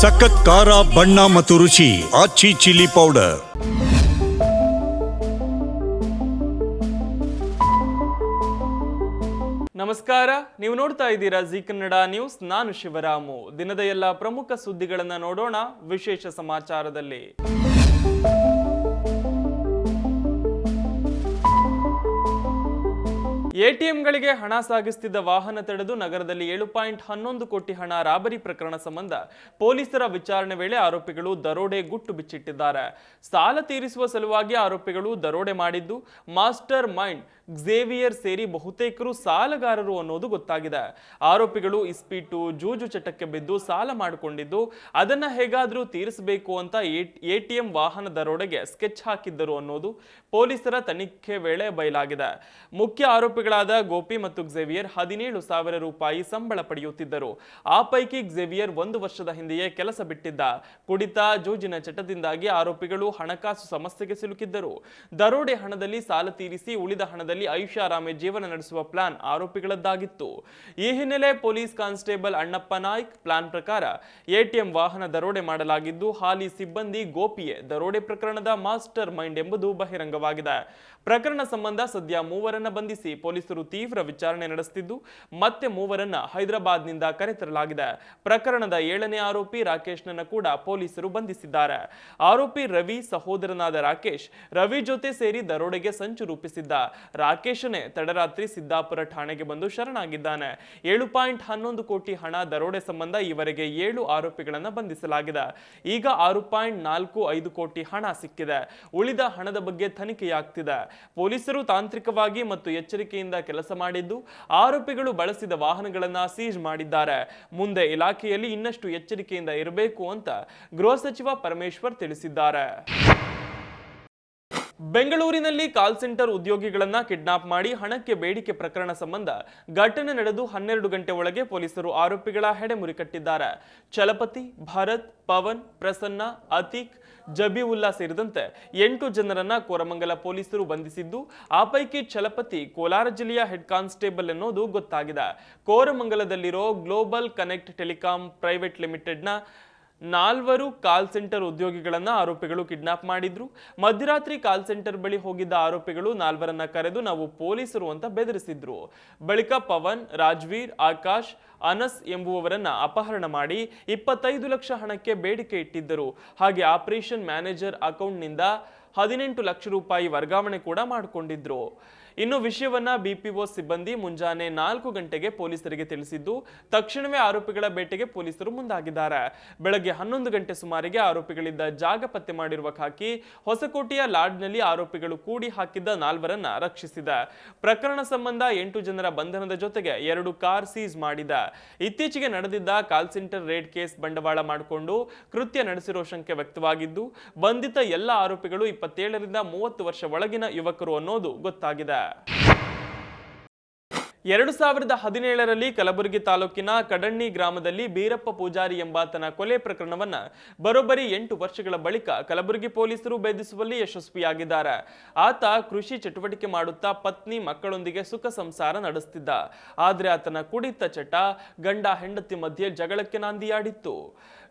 ಸಖತ್ ಖಾರ, ಬಣ್ಣ ಮತ್ತು ರುಚಿ ಆಚಿ ಚಿಲ್ಲಿ ಪೌಡರ್. ನಮಸ್ಕಾರ, ನೀವು ನೋಡ್ತಾ ಇದ್ದೀರಾ ಜಿ ಕನ್ನಡ ನ್ಯೂಸ್, ನಾನು ಶಿವರಾಮು. ದಿನದ ಎಲ್ಲ ಪ್ರಮುಖ ಸುದ್ದಿಗಳನ್ನು ನೋಡೋಣ, ವಿಶೇಷ ಸಮಾಚಾರದಲ್ಲಿ. ಎಟಿಎಂಗಳಿಗೆ ಹಣ ಸಾಗಿಸುತ್ತಿದ್ದ ವಾಹನ ತಡೆದು ನಗರದಲ್ಲಿ ಏಳು ಪಾಯಿಂಟ್ ಹನ್ನೊಂದು ಕೋಟಿ ಹಣ ರಾಬರಿ ಪ್ರಕರಣ ಸಂಬಂಧ ಪೊಲೀಸರ ವಿಚಾರಣೆ ವೇಳೆ ಆರೋಪಿಗಳು ದರೋಡೆ ಗುಟ್ಟು ಬಿಚ್ಚಿಟ್ಟಿದ್ದಾರೆ. ಸಾಲ ತೀರಿಸುವ ಸಲುವಾಗಿ ಆರೋಪಿಗಳು ದರೋಡೆ ಮಾಡಿದ್ದು, ಮಾಸ್ಟರ್ ಮೈಂಡ್ ಝೇವಿಯರ್ ಸೇರಿ ಬಹುತೇಕರು ಸಾಲಗಾರರು ಅನ್ನೋದು ಗೊತ್ತಾಗಿದೆ. ಆರೋಪಿಗಳು ಇಸ್ಪೀಟು, ಜೂಜು ಚಟಕ್ಕೆ ಬಿದ್ದು ಸಾಲ ಮಾಡಿಕೊಂಡಿದ್ದು, ಅದನ್ನ ಹೇಗಾದ್ರೂ ತೀರಿಸಬೇಕು ಅಂತ ಎಟಿಎಂ ವಾಹನ ದರೋಡೆಗೆ ಸ್ಕೆಚ್ ಹಾಕಿದ್ದರು ಅನ್ನೋದು ಪೊಲೀಸರ ತನಿಖೆ ವೇಳೆ ಬಯಲಾಗಿದೆ. ಮುಖ್ಯ ಆರೋಪಿಗಳಾದ ಗೋಪಿ ಮತ್ತು ಝೇವಿಯರ್ ಹದಿನೇಳು ಸಾವಿರ ರೂಪಾಯಿ ಸಂಬಳ ಪಡೆಯುತ್ತಿದ್ದರು. ಆ ಪೈಕಿ ಝೇವಿಯರ್ ಒಂದು ವರ್ಷದ ಹಿಂದೆಯೇ ಕೆಲಸ ಬಿಟ್ಟಿದ್ದ. ಕುಡಿತ, ಜೂಜಿನ ಚಟದಿಂದಾಗಿ ಆರೋಪಿಗಳು ಹಣಕಾಸು ಸಮಸ್ಯೆಗೆ ಸಿಲುಕಿದ್ದರು. ದರೋಡೆ ಹಣದಲ್ಲಿ ಸಾಲ ತೀರಿಸಿ ಉಳಿದ ಹಣದಲ್ಲಿ ಐಷಾರಾಮಿ ಜೀವನ ನಡೆಸುವ ಪ್ಲಾನ್ ಆರೋಪಿಗಳದ್ದಾಗಿತ್ತು. ಈ ಹಿನ್ನೆಲೆ police constable Annappa Naik plan ಪ್ರಕಾರ ಎಟಿಎಂ ವಾಹನ ದರೋಡೆ ಮಾಡಲಾಗಿದ್ದು, ಹಾಲಿ ಸಿಬ್ಬಂದಿ ಗೋಪಿಯೇ ದರೋಡೆ ಪ್ರಕರಣದ ಮಾಸ್ಟರ್ ಮೈಂಡ್ ಎಂಬುದು ಬಹಿರಂಗವಾಗಿದೆ. ಪ್ರಕರಣ ಸಂಬಂಧ ಸದ್ಯ ಮೂವರನ್ನ ಬಂಧಿಸಿ ಪೊಲೀಸರು ತೀವ್ರ ವಿಚಾರಣೆ ನಡೆಸುತ್ತಿದ್ದು ಮತ್ತೆ ಮೂವರನ್ನ ಹೈದರಾಬಾದ್ನಿಂದ ಕರೆತರಲಾಗಿದೆ. ಪ್ರಕರಣದ ಏಳನೇ ಆರೋಪಿ ರಾಕೇಶ್ನನ್ನು ಕೂಡ ಪೊಲೀಸರು ಬಂಧಿಸಿದ್ದಾರೆ. ಆರೋಪಿ ರವಿ ಸಹೋದರನಾದ ರಾಕೇಶ್ ರವಿ ಜೊತೆ ಸೇರಿ ದರೋಡೆಗೆ ಸಂಚು ರೂಪಿಸಿದ್ದ. ರಾಕೇಶನೇ ತಡರಾತ್ರಿ ಸಿದ್ದಾಪುರ ಠಾಣೆಗೆ ಬಂದು ಶರಣಾಗಿದ್ದಾನೆ. ಏಳು ಪಾಯಿಂಟ್ ಹನ್ನೊಂದು ಕೋಟಿ ಹಣ ದರೋಡೆ ಸಂಬಂಧ ಈವರೆಗೆ ಏಳು ಆರೋಪಿಗಳನ್ನು ಬಂಧಿಸಲಾಗಿದೆ. ಈಗ ಆರು ಪಾಯಿಂಟ್ ನಾಲ್ಕು ಐದು ಕೋಟಿ ಹಣ ಸಿಕ್ಕಿದೆ. ಉಳಿದ ಹಣದ ಬಗ್ಗೆ ತನಿಖೆಯಾಗ್ತಿದೆ. ಪೊಲೀಸರು ತಾಂತ್ರಿಕವಾಗಿ ಮತ್ತು ಎಚ್ಚರಿಕೆಯಿಂದ ಕೆಲಸ ಮಾಡಿದ್ದು ಆರೋಪಿಗಳು ಬಳಸಿದ ವಾಹನಗಳನ್ನು ಸೀಜ್ ಮಾಡಿದ್ದಾರೆ. ಮುಂದೆ ಇಲಾಖೆಯಲ್ಲಿ ಇನ್ನಷ್ಟು ಎಚ್ಚರಿಕೆಯಿಂದ ಇರಬೇಕು ಅಂತ ಗೃಹ ಸಚಿವ ಪರಮೇಶ್ವರ್ ತಿಳಿಸಿದ್ದಾರೆ. ಬೆಂಗಳೂರಿನಲ್ಲಿ ಕಾಲ್ ಸೆಂಟರ್ ಉದ್ಯೋಗಿಗಳನ್ನ ಕಿಡ್ನಾಪ್ ಮಾಡಿ ಹಣಕ್ಕೆ ಬೇಡಿಕೆ ಪ್ರಕರಣ ಸಂಬಂಧ ಘಟನೆ ನಡೆದು ಹನ್ನೆರಡು ಗಂಟೆ ಒಳಗೆ ಪೊಲೀಸರು ಆರೋಪಿಗಳ ಹೆಡೆಮುರಿ ಕಟ್ಟಿದ್ದಾರೆ. ಚಲಪತಿ, ಭರತ್, ಪವನ್, ಪ್ರಸನ್ನ, ಅತೀಕ್, ಜಬೀವುಲ್ಲಾ ಸೇರಿದಂತೆ ಎಂಟು ಜನರನ್ನ ಕೋರಮಂಗಲ ಪೊಲೀಸರು ಬಂಧಿಸಿದ್ದು, ಆ ಪೈಕಿ ಚಲಪತಿ ಕೋಲಾರ ಜಿಲ್ಲೆಯ ಹೆಡ್ ಕಾನ್ಸ್ಟೇಬಲ್ ಅನ್ನೋದು ಗೊತ್ತಾಗಿದೆ. ಕೋರಮಂಗಲದಲ್ಲಿರೋ ಗ್ಲೋಬಲ್ ಕನೆಕ್ಟ್ ಟೆಲಿಕಾಂ ಪ್ರೈವೇಟ್ ಲಿಮಿಟೆಡ್ನ ನಾಲ್ವರು ಕಾಲ್ ಸೆಂಟರ್ ಉದ್ಯೋಗಿಗಳನ್ನ ಆರೋಪಿಗಳು ಕಿಡ್ನಾಪ್ ಮಾಡಿದ್ರು. ಮಧ್ಯರಾತ್ರಿ ಕಾಲ್ ಸೆಂಟರ್ ಬಳಿ ಹೋಗಿದ್ದ ಆರೋಪಿಗಳು ನಾಲ್ವರನ್ನ ಕರೆದು ನಾವು ಪೊಲೀಸರು ಅಂತ ಬೆದರಿಸಿದ್ರು. ಬಳಿಕ ಪವನ್, ರಾಜ್ವೀರ್, ಆಕಾಶ್, ಅನಸ್ ಎಂಬುವವರನ್ನ ಅಪಹರಣ ಮಾಡಿ ಇಪ್ಪತ್ತೈದು ಲಕ್ಷ ಹಣಕ್ಕೆ ಬೇಡಿಕೆ ಇಟ್ಟಿದ್ದರು. ಹಾಗೆ ಆಪರೇಷನ್ ಮ್ಯಾನೇಜರ್ ಅಕೌಂಟ್ನಿಂದ ಹದಿನೆಂಟು ಲಕ್ಷ ರೂಪಾಯಿ ವರ್ಗಾವಣೆ ಕೂಡ ಮಾಡಿಕೊಂಡಿದ್ರು. ಇನ್ನು ವಿಷಯವನ್ನ ಬಿಪಿಒ ಸಿಬ್ಬಂದಿ ಮುಂಜಾನೆ ನಾಲ್ಕು ಗಂಟೆಗೆ ಪೊಲೀಸರಿಗೆ ತಿಳಿಸಿದ್ದು, ತಕ್ಷಣವೇ ಆರೋಪಿಗಳ ಬೇಟೆಗೆ ಪೊಲೀಸರು ಮುಂದಾಗಿದ್ದಾರೆ. ಬೆಳಗ್ಗೆ ಹನ್ನೊಂದು ಗಂಟೆ ಸುಮಾರಿಗೆ ಆರೋಪಿಗಳಿದ್ದ ಜಾಗ ಪತ್ತೆ ಮಾಡಿರುವ ಖಾಕಿ, ಹೊಸಕೋಟೆಯ ಲಾಡ್ನಲ್ಲಿ ಆರೋಪಿಗಳು ಕೂಡಿ ಹಾಕಿದ್ದ ನಾಲ್ವರನ್ನ ರಕ್ಷಿಸಿದ. ಪ್ರಕರಣ ಸಂಬಂಧ ಎಂಟು ಜನರ ಬಂಧನದ ಜೊತೆಗೆ ಎರಡು ಕಾರ್ ಸೀಸ್ ಮಾಡಿದ. ಇತ್ತೀಚೆಗೆ ನಡೆದಿದ್ದ ಕಾಲ್ ಸೆಂಟರ್ ರೇಡ್ ಕೇಸ್ ಬಂಡವಾಳ ಮಾಡಿಕೊಂಡು ಕೃತ್ಯ ನಡೆಸಿರೋ ಶಂಕೆ ವ್ಯಕ್ತವಾಗಿದ್ದು, ಬಂಧಿತ ಎಲ್ಲ ಆರೋಪಿಗಳು ಇಪ್ಪತ್ತೇಳರಿಂದ ಮೂವತ್ತು ವರ್ಷ ಒಳಗಿನ ಯುವಕರು ಅನ್ನೋದು ಗೊತ್ತಾಗಿದೆ. ಎರಡು ಸಾವಿರದ ಹದಿನೇಳರಲ್ಲಿ ಕಲಬುರಗಿ ತಾಲೂಕಿನ ಕಡಣ್ಣಿ ಗ್ರಾಮದಲ್ಲಿ ಬೀರಪ್ಪ ಪೂಜಾರಿ ಎಂಬಾತನ ಕೊಲೆ ಪ್ರಕರಣವನ್ನ ಬರೋಬ್ಬರಿ ಎಂಟು ವರ್ಷಗಳ ಬಳಿಕ ಕಲಬುರಗಿ ಪೊಲೀಸರು ಭೇದಿಸುವಲ್ಲಿ ಯಶಸ್ವಿಯಾಗಿದ್ದಾರೆ. ಆತ ಕೃಷಿ ಚಟುವಟಿಕೆ ಮಾಡುತ್ತಾ ಪತ್ನಿ ಮಕ್ಕಳೊಂದಿಗೆ ಸುಖ ಸಂಸಾರ ನಡೆಸುತ್ತಿದ್ದ ಆದರೆ ಆತನ ಕುಡಿತ ಚಟ ಗಂಡ ಹೆಂಡತಿ ಮಧ್ಯೆ ಜಗಳಕ್ಕೆ ನಾಂದಿಯಾಡಿತ್ತು.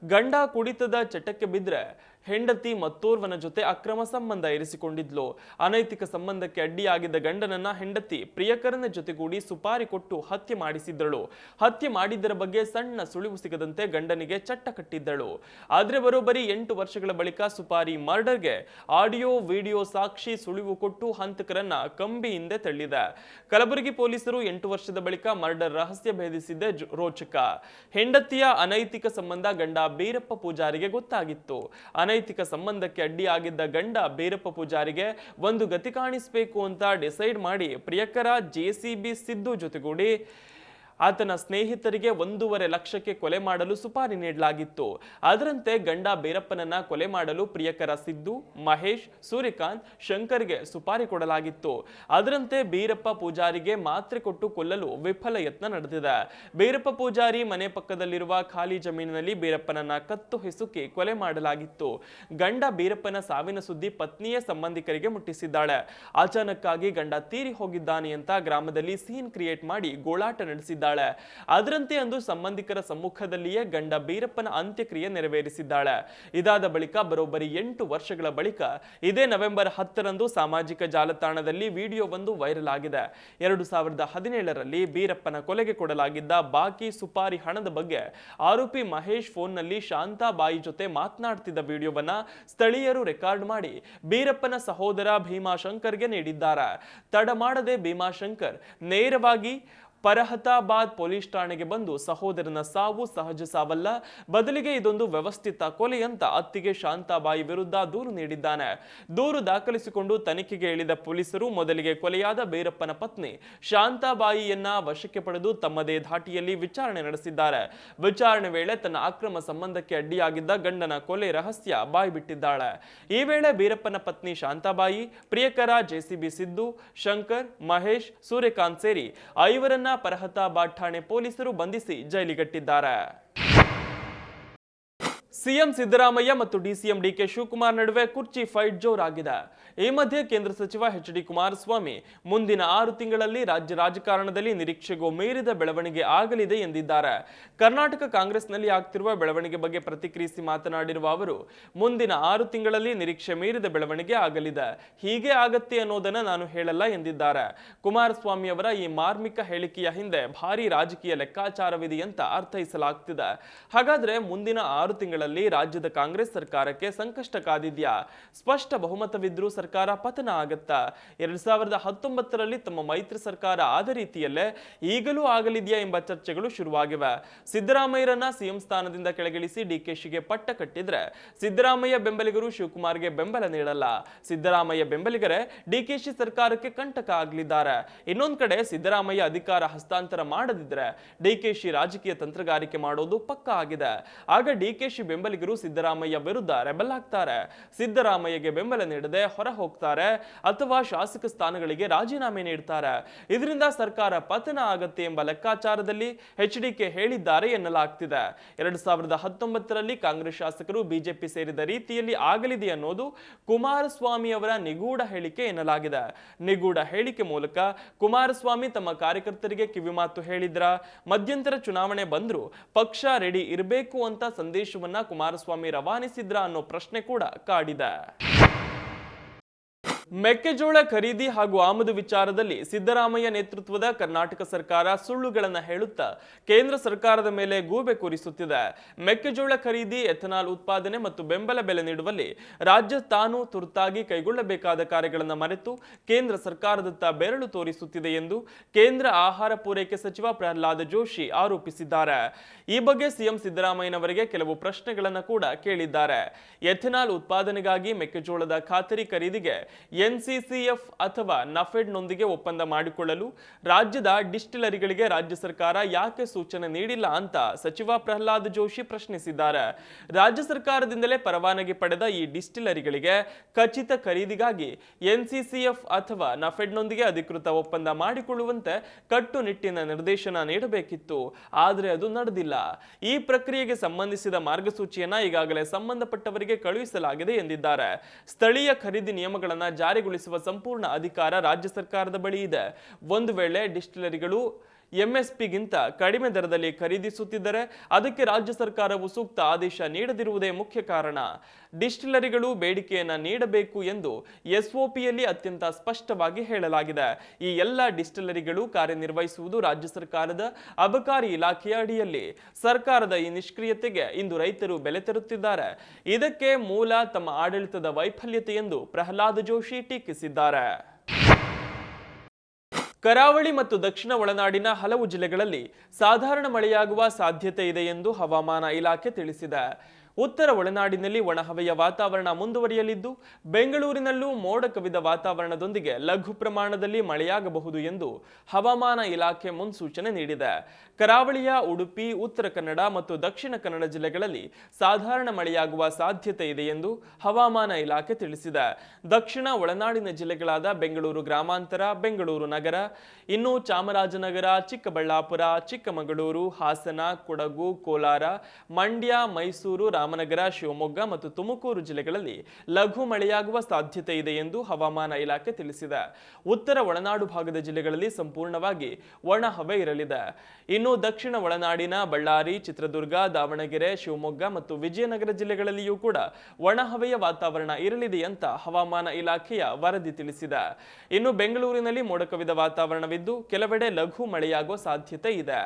ಗಂಡ ಕುಡಿತದ ಚಟಕ್ಕೆ ಬಿದ್ರೆ ಹೆಂಡತಿ ಮತ್ತೋರ್ವನ ಜೊತೆ ಅಕ್ರಮ ಸಂಬಂಧ ಇರಿಸಿಕೊಂಡಿದ್ಲು. ಅನೈತಿಕ ಸಂಬಂಧಕ್ಕೆ ಅಡ್ಡಿಯಾಗಿದ್ದ ಗಂಡನನ್ನ ಹೆಂಡತಿ ಪ್ರಿಯಕರನ ಜೊತೆಗೂಡಿ ಸುಪಾರಿ ಕೊಟ್ಟು ಹತ್ಯೆ ಮಾಡಿಸಿದ್ದಳು. ಹತ್ಯೆ ಮಾಡಿದ್ದರ ಬಗ್ಗೆ ಸಣ್ಣ ಸುಳಿವು ಸಿಗದಂತೆ ಗಂಡನಿಗೆ ಚಟ್ಟ ಕಟ್ಟಿದ್ದಳು. ಆದ್ರೆ ಬರೋಬ್ಬರಿ ಎಂಟು ವರ್ಷಗಳ ಬಳಿಕ ಸುಪಾರಿ ಮರ್ಡರ್ಗೆ ಆಡಿಯೋ, ವಿಡಿಯೋ ಸಾಕ್ಷಿ ಸುಳಿವು ಕೊಟ್ಟು ಹಂತಕರನ್ನ ಕಂಬಿ ಹಿಂದೆ ತಳ್ಳಿದೆ. ಕಲಬುರಗಿ ಪೊಲೀಸರು ಎಂಟು ವರ್ಷದ ಬಳಿಕ ಮರ್ಡರ್ ರಹಸ್ಯ ಭೇದಿಸಿದ್ದೆ ರೋಚಕ. ಹೆಂಡತಿಯ ಅನೈತಿಕ ಸಂಬಂಧ ಗಂಡ ಬೀರಪ್ಪ ಪೂಜಾರಿಗೆ ಗೊತ್ತಾಗಿತ್ತು. ಅನೈತಿಕ ಸಂಬಂಧಕ್ಕೆ ಅಡ್ಡಿಯಾಗಿದ್ದ ಗಂಡ ಬೀರಪ್ಪ ಪೂಜಾರಿಗೆ ಒಂದು ಗತಿ ಕಾಣಿಸಬೇಕು ಅಂತ ಡಿಸೈಡ್ ಮಾಡಿ ಪ್ರಿಯಕರ ಜೆಸಿಬಿ ಸಿದ್ದು ಜೊತೆಗೂಡಿ ಆತನ ಸ್ನೇಹಿತರಿಗೆ ಒಂದೂವರೆ ಲಕ್ಷಕ್ಕೆ ಕೊಲೆ ಮಾಡಲು ಸುಪಾರಿ ನೀಡಲಾಗಿತ್ತು. ಅದರಂತೆ ಗಂಡ ಬೀರಪ್ಪನನ್ನ ಕೊಲೆ ಮಾಡಲು ಪ್ರಿಯಕರ ಸಿದ್ದು, ಮಹೇಶ್, ಸೂರ್ಯಕಾಂತ್, ಶಂಕರ್ಗೆ ಸುಪಾರಿ ಕೊಡಲಾಗಿತ್ತು. ಅದರಂತೆ ಬೀರಪ್ಪ ಪೂಜಾರಿಗೆ ಮಾತ್ರೆ ಕೊಟ್ಟು ಕೊಲ್ಲಲು ವಿಫಲ ಯತ್ನ ನಡೆದಿದೆ. ಬೀರಪ್ಪ ಪೂಜಾರಿ ಮನೆ ಪಕ್ಕದಲ್ಲಿರುವ ಖಾಲಿ ಜಮೀನಿನಲ್ಲಿ ಬೀರಪ್ಪನನ್ನ ಕತ್ತು ಹಿಸುಕಿ ಕೊಲೆ ಮಾಡಲಾಗಿತ್ತು. ಗಂಡ ಬೀರಪ್ಪನ ಸಾವಿನ ಸುದ್ದಿ ಪತ್ನಿಯ ಸಂಬಂಧಿಕರಿಗೆ ಮುಟ್ಟಿಸಿದ್ದಾಳೆ. ಅಚಾನಕ್ಕಾಗಿ ಗಂಡ ತೀರಿ ಹೋಗಿದ್ದಾನೆ ಅಂತ ಗ್ರಾಮದಲ್ಲಿ ಸೀನ್ ಕ್ರಿಯೇಟ್ ಮಾಡಿ ಗೋಳಾಟ ನಡೆಸಿದ್ದಾರೆ. ಹೇಳಿದ್ದಾಳೆ ಅದರಂತೆ ಅಂದು ಸಂಬಂಧಿಕರ ಸಮ್ಮುಖದಲ್ಲಿಯೇ ಗಂಡ ಬೀರಪ್ಪನ ಅಂತ್ಯಕ್ರಿಯೆ ನೆರವೇರಿಸಿದ್ದಾಳೆ. ಇದಾದ ಬಳಿಕ ಬರೋಬ್ಬರಿ ಎಂಟು ವರ್ಷಗಳ ಬಳಿಕ ಇದೇ ನವೆಂಬರ್ ಹತ್ತರಂದು ಸಾಮಾಜಿಕ ಜಾಲತಾಣದಲ್ಲಿ ವಿಡಿಯೋವೊಂದು ವೈರಲ್ ಆಗಿದೆ. ಎರಡು ಸಾವಿರದ ಹದಿನೇಳರಲ್ಲಿ ಬೀರಪ್ಪನ ಕೊಲೆಗೆ ಕೊಡಲಾಗಿದ್ದ ಬಾಕಿ ಸುಪಾರಿ ಹಣದ ಬಗ್ಗೆ ಆರೋಪಿ ಮಹೇಶ್ ಫೋನ್ನಲ್ಲಿ ಶಾಂತಾಬಾಯಿ ಜೊತೆ ಮಾತನಾಡ್ತಿದ್ದ ವಿಡಿಯೋವನ್ನ ಸ್ಥಳೀಯರು ರೆಕಾರ್ಡ್ ಮಾಡಿ ಬೀರಪ್ಪನ ಸಹೋದರ ಭೀಮಾಶಂಕರ್ಗೆ ನೀಡಿದ್ದಾರೆ. ತಡ ಮಾಡದೆ ಭೀಮಾಶಂಕರ್ ನೇರವಾಗಿ ಪರಹತಾಬಾದ್ ಪೊಲೀಸ್ ಠಾಣೆಗೆ ಬಂದು ಸಹೋದರನ ಸಾವು ಸಹಜ ಸಾವಲ್ಲ, ಬದಲಿಗೆ ಇದೊಂದು ವ್ಯವಸ್ಥಿತ ಕೊಲೆ ಅಂತ ಅತ್ತಿಗೆ ಶಾಂತಾಬಾಯಿ ವಿರುದ್ಧ ದೂರು ನೀಡಿದ್ದಾನೆ. ದೂರು ದಾಖಲಿಸಿಕೊಂಡು ತನಿಖೆಗೆ ಇಳಿದ ಪೊಲೀಸರು ಮೊದಲಿಗೆ ಕೊಲೆಯಾದ ಬೀರಪ್ಪನ ಪತ್ನಿ ಶಾಂತಾಬಾಯಿಯನ್ನ ವಶಕ್ಕೆ ಪಡೆದು ತಮ್ಮದೇ ಧಾಟಿಯಲ್ಲಿ ವಿಚಾರಣೆ ನಡೆಸಿದ್ದಾರೆ. ವಿಚಾರಣೆ ವೇಳೆ ತನ್ನ ಅಕ್ರಮ ಸಂಬಂಧಕ್ಕೆ ಅಡ್ಡಿಯಾಗಿದ್ದ ಗಂಡನ ಕೊಲೆ ರಹಸ್ಯ ಬಾಯ್ಬಿಟ್ಟಿದ್ದಾಳೆ ಈ ವೇಳೆ ಬೀರಪ್ಪನ ಪತ್ನಿ ಶಾಂತಾಬಾಯಿ, ಪ್ರಿಯಕರ, ಜೆಸಿಬಿ ಸಿದ್ದು, ಶಂಕರ್, ಮಹೇಶ್, ಸೂರ್ಯಕಾಂತ್ ಸೇರಿ ಐವರನ್ನ ಪರಹತಾಬಾದ್ ಠಾಣೆ ಪೊಲೀಸರು ಬಂಧಿಸಿ ಜೈಲಿಗಟ್ಟಿದ್ದಾರೆ. ಸಿಎಂ ಸಿದ್ದರಾಮಯ್ಯ ಮತ್ತು ಡಿಸಿಎಂ ಡಿಕೆ ಶಿವಕುಮಾರ್ ನಡುವೆ ಕುರ್ಚಿ ಫೈಟ್ ಜೋರಾಗಿದೆ. ಈ ಮಧ್ಯೆ ಕೇಂದ್ರ ಸಚಿವ ಎಚ್ ಡಿ ಕುಮಾರಸ್ವಾಮಿ ಮುಂದಿನ ಆರು ತಿಂಗಳಲ್ಲಿ ರಾಜ್ಯ ರಾಜಕಾರಣದಲ್ಲಿ ನಿರೀಕ್ಷೆಗೂ ಮೀರಿದ ಬೆಳವಣಿಗೆ ಆಗಲಿದೆ ಎಂದಿದ್ದಾರೆ. ಕರ್ನಾಟಕ ಕಾಂಗ್ರೆಸ್ನಲ್ಲಿ ಆಗ್ತಿರುವ ಬೆಳವಣಿಗೆ ಬಗ್ಗೆ ಪ್ರತಿಕ್ರಿಯಿಸಿ ಮಾತನಾಡಿರುವ ಅವರು, ಮುಂದಿನ ಆರು ತಿಂಗಳಲ್ಲಿ ನಿರೀಕ್ಷೆ ಮೀರಿದ ಬೆಳವಣಿಗೆ ಆಗಲಿದೆ. ಹೀಗೆ ಆಗತ್ತೆ ಅನ್ನೋದನ್ನ ನಾನು ಹೇಳಲ್ಲ ಎಂದಿದ್ದಾರೆ. ಕುಮಾರಸ್ವಾಮಿ ಅವರ ಈ ಮಾರ್ಮಿಕ ಹೇಳಿಕೆಯ ಹಿಂದೆ ಭಾರಿ ರಾಜಕೀಯ ಲೆಕ್ಕಾಚಾರವಿದೆ ಅಂತ ಅರ್ಥೈಸಲಾಗ್ತಿದೆ. ಹಾಗಾದ್ರೆ ಮುಂದಿನ ಆರು ತಿಂಗಳಲ್ಲಿ ರಾಜ್ಯದ ಕಾಂಗ್ರೆಸ್ ಸರ್ಕಾರಕ್ಕೆ ಸಂಕಷ್ಟ ಕಾದಿದ್ಯಾ? ಸ್ಪಷ್ಟ ಬಹುಮತವಿದ್ರೂ ಸರ್ಕಾರ ಪತನ ಆಗತ್ತಾ? ಎರಡ್ ಸಾವಿರದ ಹತ್ತೊಂಬತ್ತರಲ್ಲಿ ತಮ್ಮ ಮೈತ್ರಿ ಸರ್ಕಾರ ಆದ ರೀತಿಯಲ್ಲೇ ಈಗಲೂ ಆಗಲಿದೆಯಾ ಎಂಬ ಚರ್ಚೆಗಳು ಶುರುವಾಗಿವೆ. ಸಿದ್ದರಾಮಯ್ಯರನ್ನ ಸಿಎಂ ಸ್ಥಾನದಿಂದ ಕೆಳಗಿಳಿಸಿ ಡಿಕೆಶಿಗೆ ಪಟ್ಟ ಕಟ್ಟಿದ್ರೆ ಸಿದ್ದರಾಮಯ್ಯ ಬೆಂಬಲಿಗರು ಶಿವಕುಮಾರ್ಗೆ ಬೆಂಬಲ ನೀಡಲ್ಲ. ಸಿದ್ದರಾಮಯ್ಯ ಬೆಂಬಲಿಗರೇ ಡಿಕೆಶಿ ಸರ್ಕಾರಕ್ಕೆ ಕಂಟಕ ಆಗಲಿದ್ದಾರೆ. ಇನ್ನೊಂದು ಕಡೆ ಸಿದ್ದರಾಮಯ್ಯ ಅಧಿಕಾರ ಹಸ್ತಾಂತರ ಮಾಡದಿದ್ರೆ ಡಿಕೆಶಿ ರಾಜಕೀಯ ತಂತ್ರಗಾರಿಕೆ ಮಾಡೋದು ಪಕ್ಕ ಆಗಿದೆ. ಆಗ ಡಿಕೆಶಿ ಬೆಂಬಲಿಗರು ಸಿದ್ದರಾಮಯ್ಯ ವಿರುದ್ಧ ರೆಬಲ್ ಆಗ್ತಾರೆ ಸಿದ್ದರಾಮಯ್ಯಗೆ ಬೆಂಬಲ ನೀಡದೆ ಹೊರ ಹೋಗ್ತಾರೆ ಅಥವಾ ಶಾಸಕ ಸ್ಥಾನಗಳಿಗೆ ರಾಜೀನಾಮೆ ನೀಡ್ತಾರೆ. ಇದರಿಂದ ಸರ್ಕಾರ ಪತನ ಆಗತ್ತೆ ಎಂಬ ಲೆಕ್ಕಾಚಾರದಲ್ಲಿ ಎಚ್ ಹೇಳಿದ್ದಾರೆ ಎನ್ನಲಾಗ್ತಿದೆ. ಎರಡ್ ಸಾವಿರದ ಹತ್ತೊಂಬತ್ತರಲ್ಲಿ ಕಾಂಗ್ರೆಸ್ ಶಾಸಕರು ಬಿಜೆಪಿ ಸೇರಿದ ರೀತಿಯಲ್ಲಿ ಆಗಲಿದೆ ಅನ್ನೋದು ಕುಮಾರಸ್ವಾಮಿ ಅವರ ನಿಗೂಢ ಹೇಳಿಕೆ ಎನ್ನಲಾಗಿದೆ. ನಿಗೂಢ ಹೇಳಿಕೆ ಮೂಲಕ ಕುಮಾರಸ್ವಾಮಿ ತಮ್ಮ ಕಾರ್ಯಕರ್ತರಿಗೆ ಕಿವಿಮಾತು ಹೇಳಿದ್ರ? ಮಧ್ಯಂತರ ಚುನಾವಣೆ ಬಂದ್ರು ಪಕ್ಷ ರೆಡಿ ಇರಬೇಕು ಅಂತ ಸಂದೇಶವನ್ನ ಕುಮಾರಸ್ವಾಮಿ ರವಾನಿಸಿದ್ರ ಅನ್ನೋ ಪ್ರಶ್ನೆ ಕೂಡ ಕಾಡಿದೆ. ಮೆಕ್ಕೆಜೋಳ ಖರೀದಿ ಹಾಗೂ ಆಮದು ವಿಚಾರದಲ್ಲಿ ಸಿದ್ದರಾಮಯ್ಯ ನೇತೃತ್ವದ ಕರ್ನಾಟಕ ಸರ್ಕಾರ ಸುಳ್ಳುಗಳನ್ನು ಹೇಳುತ್ತಾ ಕೇಂದ್ರ ಸರ್ಕಾರದ ಮೇಲೆ ಗೂಬೆ ಕೂರಿಸುತ್ತಿದೆ. ಮೆಕ್ಕೆಜೋಳ ಖರೀದಿ, ಎಥನಾಲ್ ಉತ್ಪಾದನೆ ಮತ್ತು ಬೆಂಬಲ ಬೆಲೆ ನೀಡುವಲ್ಲಿ ರಾಜ್ಯ ತಾನು ತುರ್ತಾಗಿ ಕೈಗೊಳ್ಳಬೇಕಾದ ಕಾರ್ಯಗಳನ್ನು ಮರೆತು ಕೇಂದ್ರ ಸರ್ಕಾರದತ್ತ ಬೆರಳು ತೋರಿಸುತ್ತಿದೆ ಎಂದು ಕೇಂದ್ರ ಆಹಾರ ಪೂರೈಕೆ ಸಚಿವ ಪ್ರಹ್ಲಾದ್ ಜೋಶಿ ಆರೋಪಿಸಿದ್ದಾರೆ. ಈ ಬಗ್ಗೆ ಸಿಎಂ ಸಿದ್ದರಾಮಯ್ಯನವರಿಗೆ ಕೆಲವು ಪ್ರಶ್ನೆಗಳನ್ನು ಕೂಡ ಕೇಳಿದ್ದಾರೆ. ಎಥೆನಾಲ್ ಉತ್ಪಾದನೆಗಾಗಿ ಮೆಕ್ಕೆಜೋಳದ ಖಾತರಿ ಖರೀದಿಗೆ ಎನ್ಸಿಸಿಎಫ್ ಅಥವಾ ನಫೆಡ್ನೊಂದಿಗೆ ಒಪ್ಪಂದ ಮಾಡಿಕೊಳ್ಳಲು ರಾಜ್ಯದ ಡಿಸ್ಟಿಲರಿಗಳಿಗೆ ರಾಜ್ಯ ಸರ್ಕಾರ ಯಾಕೆ ಸೂಚನೆ ನೀಡಿಲ್ಲ ಅಂತ ಸಚಿವ ಪ್ರಹ್ಲಾದ್ ಜೋಶಿ ಪ್ರಶ್ನಿಸಿದ್ದಾರೆ. ರಾಜ್ಯ ಸರ್ಕಾರದಿಂದಲೇ ಪರವಾನಗಿ ಪಡೆದ ಈ ಡಿಸ್ಟಿಲರಿಗಳಿಗೆ ಖಚಿತ ಖರೀದಿಗಾಗಿ ಎನ್ಸಿಸಿಎಫ್ ಅಥವಾ ನಫೆಡ್ನೊಂದಿಗೆ ಅಧಿಕೃತ ಒಪ್ಪಂದ ಮಾಡಿಕೊಳ್ಳುವಂತೆ ಕಟ್ಟುನಿಟ್ಟಿನ ನಿರ್ದೇಶನ ನೀಡಬೇಕಿತ್ತು, ಆದರೆ ಅದು ನಡೆದಿಲ್ಲ. ಈ ಪ್ರಕ್ರಿಯೆಗೆ ಸಂಬಂಧಿಸಿದ ಮಾರ್ಗಸೂಚಿಯನ್ನ ಈಗಾಗಲೇ ಸಂಬಂಧಪಟ್ಟವರಿಗೆ ಕಳುಹಿಸಲಾಗಿದೆ ಎಂದಿದ್ದಾರೆ. ಸ್ಥಳೀಯ ಖರೀದಿ ನಿಯಮಗಳನ್ನ ಜಾರಿಗೊಳಿಸುವ ಸಂಪೂರ್ಣ ಅಧಿಕಾರ ರಾಜ್ಯ ಸರ್ಕಾರದ ಬಳಿ ಇದೆ. ಒಂದು ವೇಳೆ ಡಿಸ್ಟಿಲರಿಗಳು ಎಂಎಸ್ಪಿಗಿಂತ ಕಡಿಮೆ ದರದಲ್ಲಿ ಖರೀದಿಸುತ್ತಿದ್ದರೆ ಅದಕ್ಕೆ ರಾಜ್ಯ ಸರ್ಕಾರವು ಸೂಕ್ತ ಆದೇಶ ನೀಡದಿರುವುದೇ ಮುಖ್ಯ ಕಾರಣ. ಡಿಸ್ಟಿಲರಿಗಳು ಬೇಡಿಕೆಯನ್ನು ನೀಡಬೇಕು ಎಂದು ಎಸ್ಒಪಿಯಲ್ಲಿ ಅತ್ಯಂತ ಸ್ಪಷ್ಟವಾಗಿ ಹೇಳಲಾಗಿದೆ. ಈ ಎಲ್ಲ ಡಿಸ್ಟಿಲರಿಗಳು ಕಾರ್ಯನಿರ್ವಹಿಸುವುದು ರಾಜ್ಯ ಸರ್ಕಾರದ ಅಬಕಾರಿ ಇಲಾಖೆಯ ಅಡಿಯಲ್ಲಿ. ಸರ್ಕಾರದ ಈ ನಿಷ್ಕ್ರಿಯತೆಗೆ ಇಂದು ರೈತರು ಬೆಲೆ ತರುತ್ತಿದ್ದಾರೆ. ಇದಕ್ಕೆ ಮೂಲ ತಮ್ಮ ಆಡಳಿತದ ವೈಫಲ್ಯತೆ ಎಂದು ಪ್ರಹ್ಲಾದ್ ಜೋಶಿ ಟೀಕಿಸಿದ್ದಾರೆ. ಕರಾವಳಿ ಮತ್ತು ದಕ್ಷಿಣ ಒಳನಾಡಿನ ಹಲವು ಜಿಲ್ಲೆಗಳಲ್ಲಿ ಸಾಧಾರಣ ಮಳೆಯಾಗುವ ಸಾಧ್ಯತೆ ಇದೆ ಎಂದು ಹವಾಮಾನ ಇಲಾಖೆ ತಿಳಿಸಿದೆ. ಉತ್ತರ ಒಳನಾಡಿನಲ್ಲಿ ಒಣಹವೆಯ ವಾತಾವರಣ ಮುಂದುವರಿಯಲಿದ್ದು, ಬೆಂಗಳೂರಿನಲ್ಲೂ ಮೋಡ ಕವಿದ ವಾತಾವರಣದೊಂದಿಗೆ ಲಘು ಪ್ರಮಾಣದಲ್ಲಿ ಮಳೆಯಾಗಬಹುದು ಎಂದು ಹವಾಮಾನ ಇಲಾಖೆ ಮುನ್ಸೂಚನೆ ನೀಡಿದೆ. ಕರಾವಳಿಯ ಉಡುಪಿ, ಉತ್ತರ ಕನ್ನಡ ಮತ್ತು ದಕ್ಷಿಣ ಕನ್ನಡ ಜಿಲ್ಲೆಗಳಲ್ಲಿ ಸಾಧಾರಣ ಮಳೆಯಾಗುವ ಸಾಧ್ಯತೆ ಇದೆ ಎಂದು ಹವಾಮಾನ ಇಲಾಖೆ ತಿಳಿಸಿದೆ. ದಕ್ಷಿಣ ಒಳನಾಡಿನ ಜಿಲ್ಲೆಗಳಾದ ಬೆಂಗಳೂರು ಗ್ರಾಮಾಂತರ, ಬೆಂಗಳೂರು ನಗರ, ಇನ್ನು ಚಾಮರಾಜನಗರ, ಚಿಕ್ಕಬಳ್ಳಾಪುರ, ಚಿಕ್ಕಮಗಳೂರು, ಹಾಸನ, ಕೊಡಗು, ಕೋಲಾರ, ಮಂಡ್ಯ, ಮೈಸೂರು ರಾಮನಗರ, ಶಿವಮೊಗ್ಗ ಮತ್ತು ತುಮಕೂರು ಜಿಲ್ಲೆಗಳಲ್ಲಿ ಲಘು ಮಳೆಯಾಗುವ ಸಾಧ್ಯತೆ ಇದೆ ಎಂದು ಹವಾಮಾನ ಇಲಾಖೆ ತಿಳಿಸಿದೆ. ಉತ್ತರ ಒಳನಾಡು ಭಾಗದ ಜಿಲ್ಲೆಗಳಲ್ಲಿ ಸಂಪೂರ್ಣವಾಗಿ ಒಣ ಹವೆ ಇರಲಿದೆ. ಇನ್ನು ದಕ್ಷಿಣ ಒಳನಾಡಿನ ಬಳ್ಳಾರಿ, ಚಿತ್ರದುರ್ಗ, ದಾವಣಗೆರೆ, ಶಿವಮೊಗ್ಗ ಮತ್ತು ವಿಜಯನಗರ ಜಿಲ್ಲೆಗಳಲ್ಲಿಯೂ ಕೂಡ ಒಣಹವೆಯ ವಾತಾವರಣ ಇರಲಿದೆ ಅಂತ ಹವಾಮಾನ ಇಲಾಖೆಯ ವರದಿ ತಿಳಿಸಿದೆ. ಇನ್ನು ಬೆಂಗಳೂರಿನಲ್ಲಿ ಮೋಡಕವಿದ ವಾತಾವರಣವಿದ್ದು ಕೆಲವೆಡೆ ಲಘು ಮಳೆಯಾಗುವ ಸಾಧ್ಯತೆ ಇದೆ.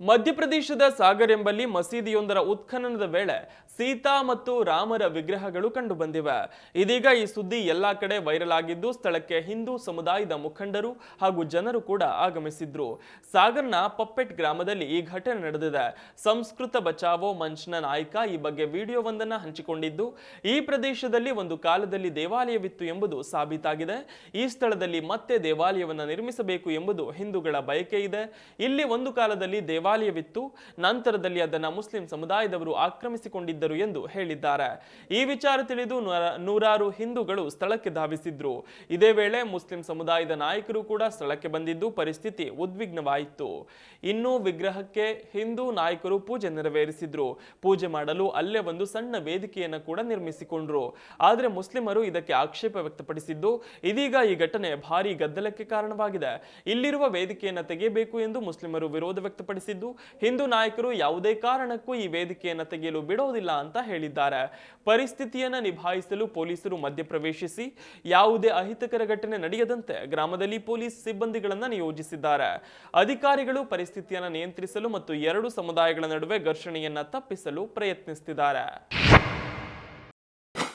ಮಧ್ಯಪ್ರದೇಶದ ಸಾಗರ್ ಎಂಬಲ್ಲಿ ಮಸೀದಿಯೊಂದರ ಉತ್ಖನನದ ವೇಳೆ ಸೀತಾ ಮತ್ತು ರಾಮರ ವಿಗ್ರಹಗಳು ಕಂಡುಬಂದಿವೆ ಇದೀಗ ಈ ಸುದ್ದಿ ಎಲ್ಲಾ ಕಡೆ ವೈರಲ್ ಆಗಿದ್ದು, ಸ್ಥಳಕ್ಕೆ ಹಿಂದೂ ಸಮುದಾಯದ ಮುಖಂಡರು ಹಾಗೂ ಜನರು ಕೂಡ ಆಗಮಿಸಿದ್ರು. ಸಾಗರ್ನ ಪಪ್ಪೆಟ್ ಗ್ರಾಮದಲ್ಲಿ ಈ ಘಟನೆ ನಡೆದಿದೆ. ಸಂಸ್ಕೃತ ಬಚಾವೋ ಮಂಚ್ನ ನಾಯಕ ಈ ಬಗ್ಗೆ ವಿಡಿಯೋವೊಂದನ್ನ ಹಂಚಿಕೊಂಡಿದ್ದು, ಈ ಪ್ರದೇಶದಲ್ಲಿ ಒಂದು ಕಾಲದಲ್ಲಿ ದೇವಾಲಯವಿತ್ತು ಎಂಬುದು ಸಾಬೀತಾಗಿದೆ. ಈ ಸ್ಥಳದಲ್ಲಿ ಮತ್ತೆ ದೇವಾಲಯವನ್ನು ನಿರ್ಮಿಸಬೇಕು ಎಂಬುದು ಹಿಂದೂಗಳ ಬಯಕೆ ಇದೆ. ಇಲ್ಲಿ ಒಂದು ಕಾಲದಲ್ಲಿ ದೇವಾಲಯವಿತ್ತು ನಂತರದಲ್ಲಿ ಅದನ್ನು ಮುಸ್ಲಿಂ ಸಮುದಾಯದವರು ಆಕ್ರಮಿಸಿಕೊಂಡಿದ್ದರು ಎಂದು ಹೇಳಿದ್ದಾರೆ. ಈ ವಿಚಾರ ತಿಳಿದು ನೂರ- ನೂರಾರು ಹಿಂದೂಗಳು ಸ್ಥಳಕ್ಕೆ ಧಾವಿಸಿದ್ರು. ಇದೇ ವೇಳೆ ಮುಸ್ಲಿಂ ಸಮುದಾಯದ ನಾಯಕರು ಕೂಡ ಸ್ಥಳಕ್ಕೆ ಬಂದಿದ್ದು ಪರಿಸ್ಥಿತಿ ಉದ್ವಿಗ್ನವಾಯಿತು. ಇನ್ನು ವಿಗ್ರಹಕ್ಕೆ ಹಿಂದೂ ನಾಯಕರು ಪೂಜೆ ನೆರವೇರಿಸಿದ್ರು. ಪೂಜೆ ಮಾಡಲು ಅಲ್ಲೇ ಒಂದು ಸಣ್ಣ ವೇದಿಕೆಯನ್ನು ಕೂಡ ನಿರ್ಮಿಸಿಕೊಂಡ್ರು. ಆದರೆ ಮುಸ್ಲಿಮರು ಇದಕ್ಕೆ ಆಕ್ಷೇಪ ವ್ಯಕ್ತಪಡಿಸಿದ್ದು, ಇದೀಗ ಈ ಘಟನೆ ಭಾರಿ ಗದ್ದಲಕ್ಕೆ ಕಾರಣವಾಗಿದೆ. ಇಲ್ಲಿರುವ ವೇದಿಕೆಯನ್ನು ತೆಗೆಯಬೇಕು ಎಂದು ಮುಸ್ಲಿಮರು ವಿರೋಧ ವ್ಯಕ್ತಪಡಿಸಿದ್ದು ಹಿಂದೂ ನಾಯಕರು ಯಾವುದೇ ಕಾರಣಕ್ಕೂ ಈ ವೇದಿಕೆಯನ್ನು ತೆಗೆಯಲು ಬಿಡೋದಿಲ್ಲ ಅಂತ ಹೇಳಿದ್ದಾರೆ. ಪರಿಸ್ಥಿತಿಯನ್ನ ನಿಭಾಯಿಸಲು ಪೊಲೀಸರು ಮಧ್ಯಪ್ರವೇಶಿಸಿ ಯಾವುದೇ ಅಹಿತಕರ ಘಟನೆ ನಡೆಯದಂತೆ ಗ್ರಾಮದಲ್ಲಿ ಪೊಲೀಸ್ ಸಿಬ್ಬಂದಿಗಳನ್ನು ನಿಯೋಜಿಸಿದ್ದಾರೆ. ಅಧಿಕಾರಿಗಳು ಪರಿಸ್ಥಿತಿಯನ್ನು ನಿಯಂತ್ರಿಸಲು ಮತ್ತು ಎರಡು ಸಮುದಾಯಗಳ ನಡುವೆ ಘರ್ಷಣೆಯನ್ನ ತಪ್ಪಿಸಲು ಪ್ರಯತ್ನಿಸುತ್ತಿದ್ದಾರೆ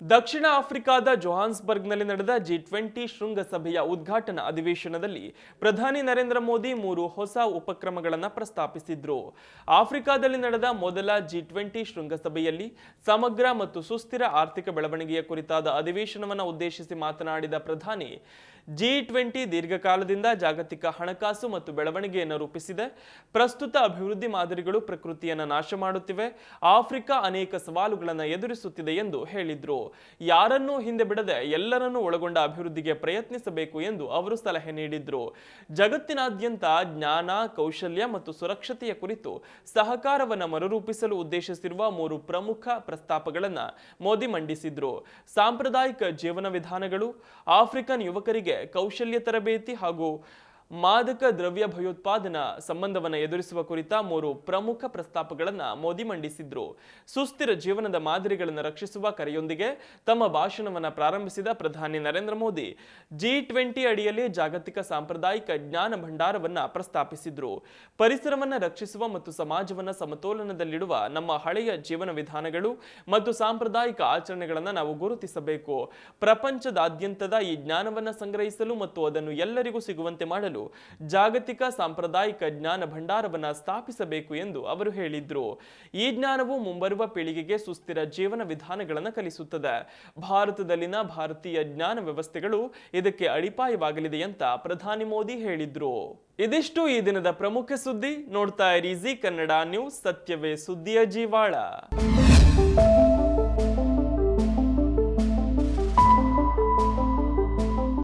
ದಕ್ಷಿಣ ಆಫ್ರಿಕಾದ ಜೋಹಾನ್ಸ್ಬರ್ಗ್ನಲ್ಲಿ ನಡೆದ ಜಿ ಟ್ವೆಂಟಿ ಶೃಂಗಸಭೆಯ ಉದ್ಘಾಟನಾ ಅಧಿವೇಶನದಲ್ಲಿ ಪ್ರಧಾನಿ ನರೇಂದ್ರ ಮೋದಿ ಮೂರು ಹೊಸ ಉಪಕ್ರಮಗಳನ್ನು ಪ್ರಸ್ತಾಪಿಸಿದ್ರು. ಆಫ್ರಿಕಾದಲ್ಲಿ ನಡೆದ ಮೊದಲ ಜಿ ಟ್ವೆಂಟಿ ಶೃಂಗಸಭೆಯಲ್ಲಿ ಸಮಗ್ರ ಮತ್ತು ಸುಸ್ಥಿರ ಆರ್ಥಿಕ ಬೆಳವಣಿಗೆಯ ಕುರಿತಾದ ಅಧಿವೇಶನವನ್ನು ಉದ್ದೇಶಿಸಿ ಮಾತನಾಡಿದ ಪ್ರಧಾನಿ ಜಿ ಟ್ವೆಂಟಿ ದೀರ್ಘಕಾಲದಿಂದ ಜಾಗತಿಕ ಹಣಕಾಸು ಮತ್ತು ಬೆಳವಣಿಗೆಯನ್ನು ರೂಪಿಸಿದೆ. ಪ್ರಸ್ತುತ ಅಭಿವೃದ್ಧಿ ಮಾದರಿಗಳು ಪ್ರಕೃತಿಯನ್ನು ನಾಶ ಮಾಡುತ್ತಿವೆ. ಆಫ್ರಿಕಾ ಅನೇಕ ಸವಾಲುಗಳನ್ನು ಎದುರಿಸುತ್ತಿದೆ ಎಂದು ಹೇಳಿದ್ರು. ಯಾರನ್ನೂ ಹಿಂದೆ ಬಿಡದೆ ಎಲ್ಲರನ್ನೂ ಒಳಗೊಂಡ ಅಭಿವೃದ್ಧಿಗೆ ಪ್ರಯತ್ನಿಸಬೇಕು ಎಂದು ಅವರು ಸಲಹೆ ನೀಡಿದ್ರು. ಜಗತ್ತಿನಾದ್ಯಂತ ಜ್ಞಾನ, ಕೌಶಲ್ಯ ಮತ್ತು ಸುರಕ್ಷತೆಯ ಕುರಿತು ಸಹಕಾರವನ್ನು ಮರುರೂಪಿಸಲು ಉದ್ದೇಶಿಸಿರುವ ಮೂರು ಪ್ರಮುಖ ಪ್ರಸ್ತಾಪಗಳನ್ನು ಮೋದಿ ಮಂಡಿಸಿದ್ರು. ಸಾಂಪ್ರದಾಯಿಕ ಜೀವನ ವಿಧಾನಗಳು, ಆಫ್ರಿಕನ್ ಯುವಕರಿಗೆ ಕೌಶಲ್ಯ ತರಬೇತಿ ಹಾಗೂ ಮಾದಕ ದ್ರವ್ಯ ಭಯೋತ್ಪಾದನಾ ಸಂಬಂಧವನ್ನು ಎದುರಿಸುವ ಕುರಿತ ಮೂರು ಪ್ರಮುಖ ಪ್ರಸ್ತಾಪಗಳನ್ನು ಮೋದಿ ಮಂಡಿಸಿದ್ರು. ಸುಸ್ಥಿರ ಜೀವನದ ಮಾದರಿಗಳನ್ನು ರಕ್ಷಿಸುವ ಕರೆಯೊಂದಿಗೆ ತಮ್ಮ ಭಾಷಣವನ್ನು ಪ್ರಾರಂಭಿಸಿದ ಪ್ರಧಾನಿ ನರೇಂದ್ರ ಮೋದಿ ಜಿ ಟ್ವೆಂಟಿ ಅಡಿಯಲ್ಲಿ ಜಾಗತಿಕ ಸಾಂಪ್ರದಾಯಿಕ ಜ್ಞಾನ ಭಂಡಾರವನ್ನು ಪ್ರಸ್ತಾಪಿಸಿದ್ರು. ಪರಿಸರವನ್ನು ರಕ್ಷಿಸುವ ಮತ್ತು ಸಮಾಜವನ್ನು ಸಮತೋಲನದಲ್ಲಿಡುವ ನಮ್ಮ ಹಳೆಯ ಜೀವನ ವಿಧಾನಗಳು ಮತ್ತು ಸಾಂಪ್ರದಾಯಿಕ ಆಚರಣೆಗಳನ್ನು ನಾವು ಗುರುತಿಸಬೇಕು. ಪ್ರಪಂಚದಾದ್ಯಂತದ ಈ ಜ್ಞಾನವನ್ನು ಸಂಗ್ರಹಿಸಲು ಮತ್ತು ಅದನ್ನು ಎಲ್ಲರಿಗೂ ಸಿಗುವಂತೆ ಜಾಗತಿಕ ಸಾಂಪ್ರದಾಯಿಕ ಜ್ಞಾನ ಭಂಡಾರವನ್ನ ಸ್ಥಾಪಿಸಬೇಕು ಎಂದು ಅವರು ಹೇಳಿದ್ರು. ಈ ಜ್ಞಾನವು ಮುಂಬರುವ ಪೀಳಿಗೆಗೆ ಸುಸ್ಥಿರ ಜೀವನ ವಿಧಾನಗಳನ್ನು ಕಲಿಸುತ್ತದೆ. ಭಾರತದಲ್ಲಿನ ಭಾರತೀಯ ಜ್ಞಾನ ವ್ಯವಸ್ಥೆಗಳು ಇದಕ್ಕೆ ಅಡಿಪಾಯವಾಗಲಿದೆ ಅಂತ ಪ್ರಧಾನಿ ಮೋದಿ ಹೇಳಿದ್ರು. ಇದಿಷ್ಟು ಈ ದಿನದ ಪ್ರಮುಖ ಸುದ್ದಿ. ನೋಡ್ತಾ ಇರಿ ಜಿ ಕನ್ನಡ ನ್ಯೂಸ್, ಸತ್ಯವೇ ಸುದ್ದಿಯ ಜೀವಾಳ.